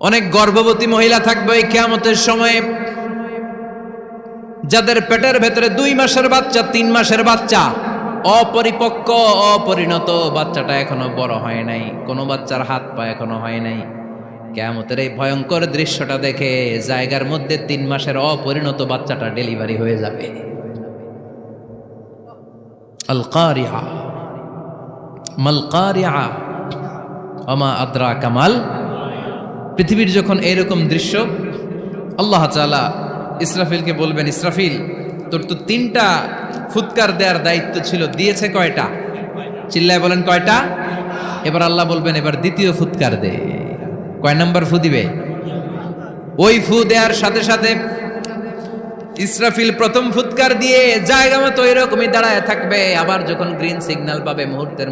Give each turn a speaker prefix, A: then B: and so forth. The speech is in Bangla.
A: অনেক গর্ভবতী মহিলা থাকবে এই কেয়ামতের সময়ে। যাদের পেটের ভেতরে দুই মাসের বাচ্চা, তিন মাসের বাচ্চা, অপরিপক্ক, অপরিণত বাচ্চাটা এখনও বড় হয় নাই। কোনো বাচ্চার হাত পা এখনও হয় নাই। কেয়ামতের এই ভয়ঙ্কর দৃশ্যটা দেখে জায়গার মধ্যে তিন মাসের অপরিণত বাচ্চাটা ডেলিভারি হয়ে যাবে। আল কারিয়া মাল কারিয়া আমা আদ্রা কামাল পৃথিবীর যখন এইরকম দৃশ্য, আল্লাহ তাআলা ইসরাফিলকে বলবেন, ইসরাফিল, তোর তো তিনটা ফুৎকার দেওয়ার দায়িত্ব ছিল, দিয়েছে কয়টা? চিল্লায় বলেন, কয়টা? এবার আল্লাহ বলবেন, এবার দ্বিতীয় ফুৎকার দে। কয় নাম্বার ফু দিবে? ওই ফু দেওয়ার সাথে সাথে ইসরাফিল প্রথম ফুৎকার দিয়ে জায়গা মতো এরকমই দাঁড়ায় থাকবে। আবার যখন গ্রিন সিগন্যাল পাবে মুহূর্তের